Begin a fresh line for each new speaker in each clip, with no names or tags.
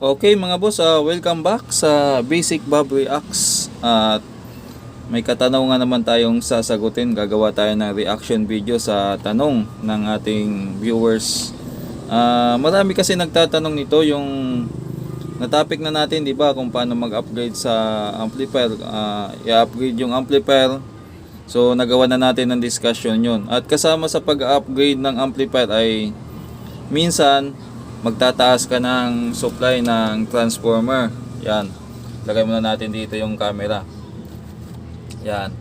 Okay mga boss, ah, welcome back sa Basic Bob Reacts. At may katanungan naman tayong sasagutin. Gagawa tayo ng reaction video sa tanong ng ating viewers. Ah, marami kasi nagtatanong nito yung na-topic na natin, di ba, kung paano mag-upgrade sa amplifier. Ah, i-upgrade yung amplifier. So, nagawa na natin ng discussion yun. At kasama sa pag-upgrade ng amplifier ay minsan magtataas ka ng supply ng transformer. Yan. Lagay muna natin dito yung camera. Yan.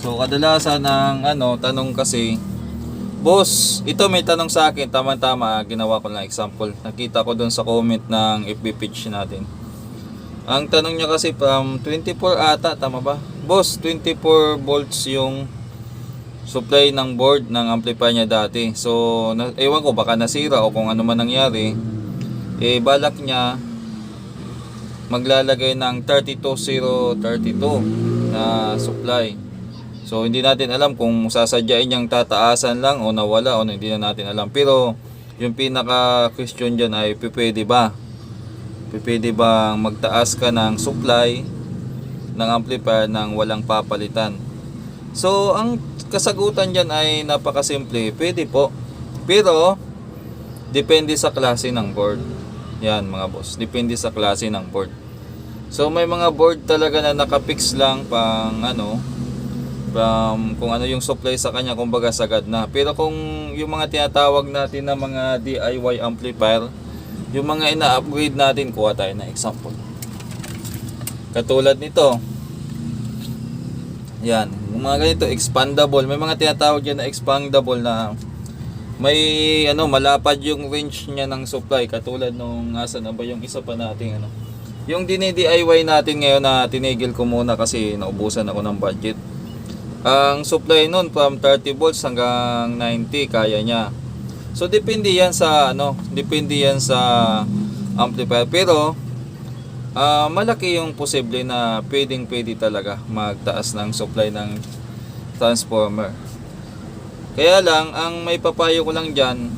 So kadalasan ng ano, tanong kasi, Boss, ito may tanong sa akin, tama-tama, ginawa ko lang example. Nakita ko doon sa comment ng FB page natin. Ang tanong niya kasi from 24 ata, tama ba? Boss, 24 volts yung supply ng board ng amplifier niya dati. So, na, ewan ko baka nasira o kung ano man nangyari. Eh, balak niya maglalagay ng 32032 na supply. So, hindi natin alam kung sasadyain niyang tataasan lang o nawala o hindi na natin alam. Pero, yung pinaka question dyan ay pwede ba? Pwede bang magtaas ka ng supply ng amplifier nang walang papalitan? So, ang kasagutan dyan ay napakasimple. Pwede po. Pero, depende sa klase ng board. Yan mga boss. Depende sa klase ng board. So, may mga board talaga na nakapix lang pang ano, from kung ano yung supply sa kanya, kumbaga sagad na. Pero kung yung mga tinatawag natin na mga DIY amplifier, yung mga ina-upgrade natin, kuha tayo na example. Katulad nito, yan, yung mga ganito expandable, may mga tinatawag yan na expandable na may ano malapad yung range niya ng supply katulad nung asa na ba yung isa pa nating ano. Yung dini-DIY natin ngayon na tinigil ko muna kasi naubusan ako ng budget. Ang supply nun from 30 volts hanggang 90 kaya niya. So depende yan sa ano, depende yan sa amplifier pero Ah, malaki yung posible na pwedeng pwede talaga magtaas ng supply ng transformer. Kaya lang, ang may papayo ko lang dyan,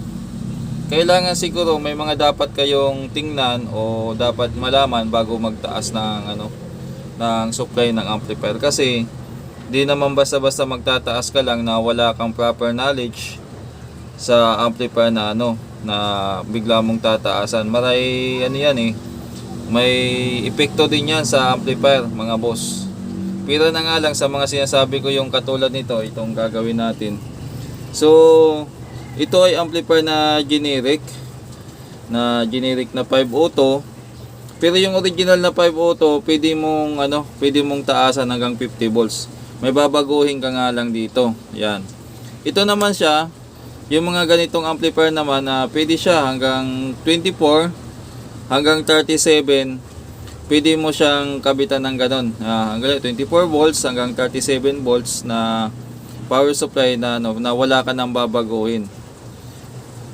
kailangan siguro may mga dapat kayong tingnan o dapat malaman bago magtaas ng ano ng supply ng amplifier kasi di naman basta-basta magtataas ka lang na wala kang proper knowledge sa amplifier na ano na bigla mong tataasan. Maray ano yan eh may epekto din yan sa amplifier mga boss. Pero na nga lang sa mga sinasabi ko yung katulad nito itong gagawin natin. So ito ay amplifier na generic na generic na 5 auto. Pero yung original na 5 auto pwede mong ano pwede mong taasan hanggang 50 volts. May babaguhin ka nga lang dito. Yan. Ito naman siya yung mga ganitong amplifier naman na pwede siya hanggang 24 hanggang 37 pwede mo siyang kabitan ng ganon. Uh, hanggang 24 volts hanggang 37 volts na power supply na, ano, na wala ka nang babaguhin.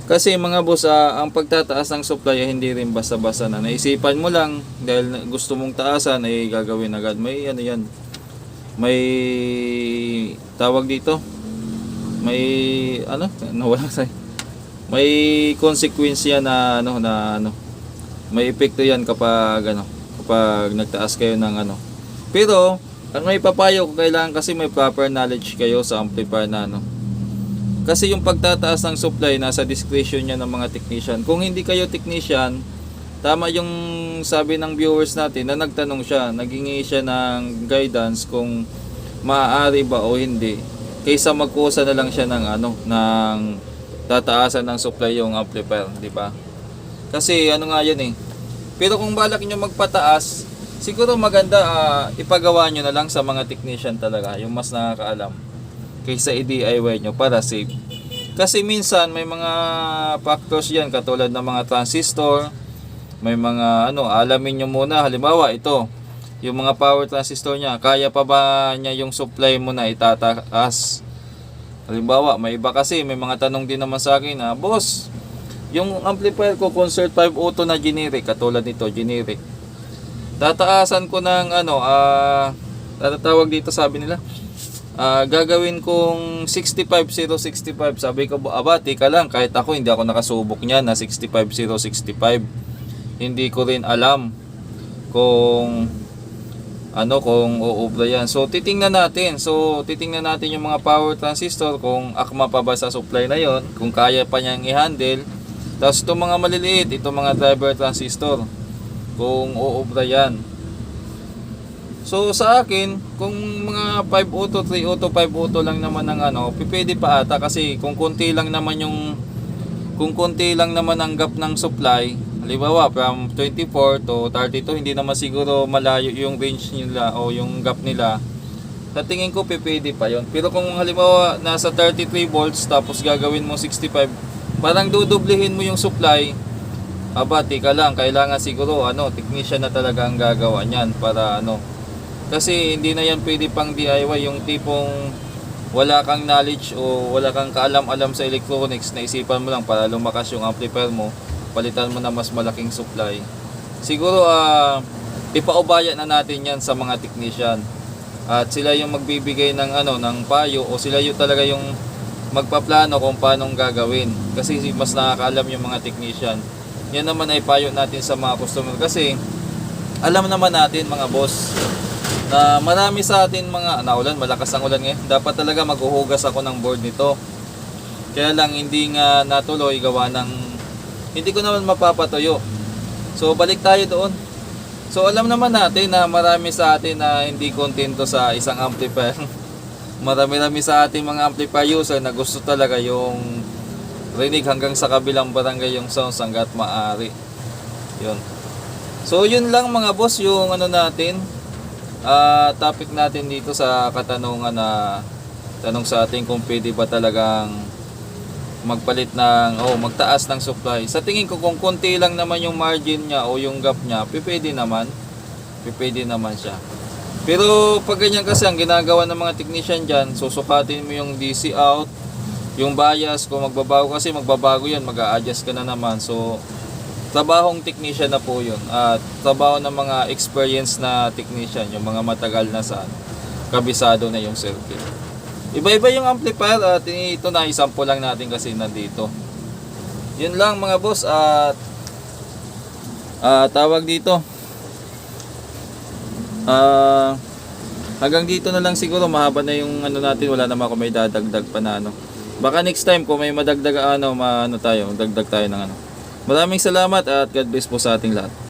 Kasi mga boss ah, ang pagtataas ng supply hindi rin basta-basta na. Naisipan mo lang dahil gusto mong taasan ay gagawin agad. May ano yan? May tawag dito? May ano? Nawala sa may consequence yan na ano na ano may epekto yan kapag ano kapag nagtaas kayo ng ano. Pero ang may papayo ko kailangan kasi may proper knowledge kayo sa amplifier na ano. Kasi yung pagtataas ng supply nasa discretion niya ng mga technician. Kung hindi kayo technician tama yung sabi ng viewers natin na nagtanong siya naghingi siya ng guidance kung maaari ba o hindi kaysa magkusa na lang siya ng ano ng tataasan ng supply yung amplifier di ba kasi ano nga yan eh. Pero kung balak nyo magpataas, siguro maganda ah, ipagawa nyo na lang sa mga technician talaga, yung mas nakakaalam. Kaysa i-DIY nyo para safe. Kasi minsan may mga factors yan katulad ng mga transistor, may mga ano, alamin nyo muna, halimbawa ito, yung mga power transistor niya, kaya pa ba niya yung supply mo na itataas? Halimbawa, may iba kasi, may mga tanong din naman sa akin na, Boss, yung amplifier ko Concert 5 Auto na generic katulad nito generic tataasan ko ng ano ah tatawag dito sabi nila ah gagawin kong 65065 sabi ko aba tika lang kahit ako hindi ako nakasubok niyan na 65065 hindi ko rin alam kung ano kung uubra yan. So titingnan natin. So titingnan natin yung mga power transistor kung akma pa ba sa supply na yon, kung kaya pa niyang i-handle. Tapos itong mga maliliit, itong mga driver transistor kung uubra yan. So sa akin, kung mga 5 auto, 3 auto, 5 auto lang naman ang ano, pwede pa ata kasi kung konti lang naman yung kung konti lang naman ang gap ng supply, halimbawa from 24 to 32, hindi naman siguro malayo yung range nila o yung gap nila. Sa tingin ko pwede pa yon. Pero kung halimbawa nasa 33 volts tapos gagawin mo 65, parang dudublihin mo yung supply. Aba, tika lang, kailangan siguro ano, technician na talaga ang gagawa niyan para ano. Kasi hindi na yan pwede pang DIY yung tipong wala kang knowledge o wala kang kaalam-alam sa electronics na isipan mo lang para lumakas yung amplifier mo, palitan mo na mas malaking supply. Siguro ah ipaubaya na natin yan sa mga technician. At sila yung magbibigay ng ano ng payo o sila yung talaga yung magpaplano kung paano gagawin. Kasi mas nakakaalam yung mga technician. Yan naman ay payo natin sa mga customer kasi alam naman natin mga boss na marami sa atin mga naulan, malakas ang ulan ngayon. Dapat talaga maghuhugas ako ng board nito. Kaya lang hindi nga natuloy gawa ng hindi ko naman mapapatuyo. So balik tayo doon. So alam naman natin na marami sa atin na hindi kontento sa isang amplifier. Marami-rami sa ating mga amplifier user na gusto talaga yung rinig hanggang sa kabilang barangay yung sounds hanggat maaari. Yun. So yun lang mga boss yung ano natin ah topic natin dito sa katanungan na tanong sa atin kung pwede ba talagang magpalit ng oh magtaas ng supply. Sa tingin ko kung konti lang naman yung margin niya o yung gap niya, pwede naman. Pwede naman siya. Pero pag ganyan kasi ang ginagawa ng mga technician diyan, susukatin mo yung DC out, yung bias kung magbabago kasi magbabago 'yan, mag-a-adjust ka na naman. So trabahong technician na po 'yun at trabaho ng mga experienced na technician, yung mga matagal na sa kabisado na yung circuit. Iba-iba yung amplifier at ito na isample lang natin kasi nandito. Yun lang mga boss at ah, tawag dito. Ah hanggang dito na lang siguro mahaba na yung ano natin wala naman ako may dadagdag pa na ano. Baka next time kung may madagdag ano maano tayo, dagdag tayo ng ano. Maraming salamat at God bless po sa ating lahat.